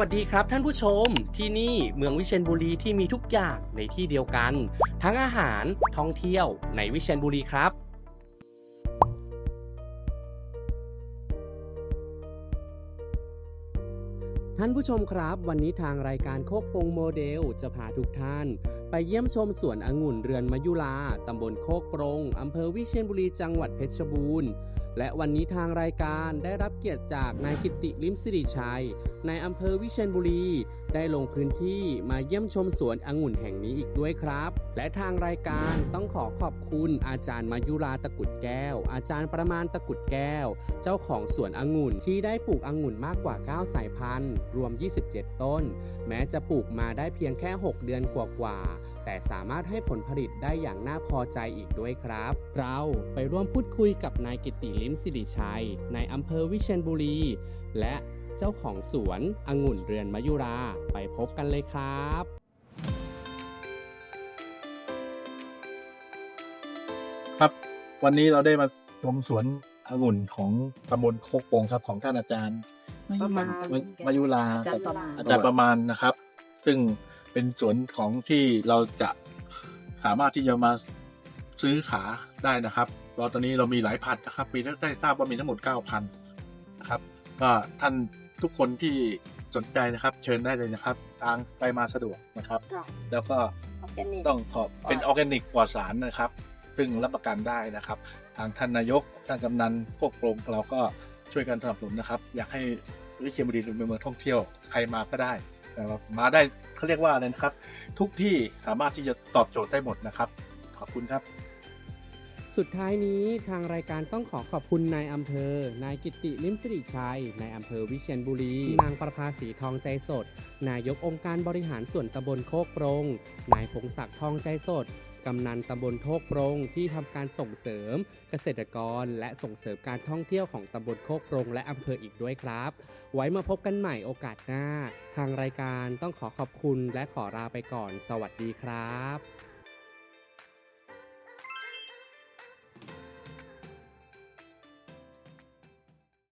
วัสดีครับท่านผู้ชม ที่นี่เมืองวิเชียรบุรีที่มีทุกอย่างในที่เดียวกัน ทั้งอาหารท่องเที่ยวในวิเชียรบุรีครับ ท่านผู้ชมครับ วันนี้ทางรายการโคกปงโมเดลจะพาทุกท่าน ไปเยี่ยมชมสวนองุ่นเรือนมยุราตำบลโคกปรงอำเภอวิเชียรบุรีจังหวัดเพชรบูรณ์ และวันนี้ทางรายการได้รับเกียรติจากนายกิติลิมสิริชัยในอำเภอวิเชียรบุรี ได้ลงพื้นที่มาเยี่ยมชมสวนองุ่นแห่งนี้อีกด้วยครับ และทางรายการต้องขอขอบคุณอาจารย์มายุราตะกุดแก้ว อาจารย์ประมาณตะกุดแก้ว เจ้าของสวนองุ่นที่ได้ปลูกองุ่นมากกว่า 9 สายพันธุ์รวม 27 ต้น แม้จะปลูกมาได้เพียงแค่ 6 เดือนกว่าๆ แต่สามารถให้ผลผลิตได้อย่างน่าพอใจอีกด้วยครับ เราไปร่วมพูดคุยกับนายกิติลิมสิริชัย ในอำเภอวิเชียรบุรี และเจ้าของสวนองุ่นเรือนมยุรา ไปพบกันเลยครับครับ วันนี้เราได้มาชมสวนองุ่นของตำบลโคกโปงครับของท่านอาจารย์ ประมาณมายุราอาจารย์ประมาณอาจารย์ประมาณนะครับ ซึ่งเป็นสวนของที่เราจะสามารถที่จะมาซื้อขาได้นะครับเราตอนนี้เรามีหลายพันธุ์นะครับ มีได้ทราบว่ามีทั้งหมด 9,000นะครับก็ท่านทุกคนที่สนใจนะครับ เชิญได้เลยนะครับ ทางไปมาสะดวกนะครับค่ะแล้วก็ออร์แกนิกต้องขอบเป็นออร์แกนิกปลอดสารนะครับ ซึ่งรับประกันได้นะครับ ทางท่านนายกท่านกำนันพวกโปรงเราก็ ช่วยกันสนับสนุนนะครับ อยากให้วิเชียรบุรีเป็นเมืองท่องเที่ยวใครมาก็ได้แต่ว่ามาได้เขาเรียกว่าอะไรนะครับ ทุกที่สามารถที่จะตอบโจทย์ได้หมดนะครับ ขอบคุณครับ สุดท้ายนี้ทางรายการต้องขอขอบคุณนายอำเภอ นายกิติลิมสิริชัย นายอำเภอวิเชียรบุรี นางประภาสีทองใจสด นายกองค์การบริหารส่วนตำบลโคกโปรง นายพงศักดิ์ทองใจสดกำนันตำบลโคกโปรงที่ทำการส่งเสริม เกษตรกรและส่งเสริมการท่องเที่ยวของตำบลโคกโปรงและอำเภออีกด้วยครับ ไว้มาพบกันใหม่โอกาสหน้า ทางรายการต้องขอขอบคุณและขอลาไปก่อน สวัสดีครับ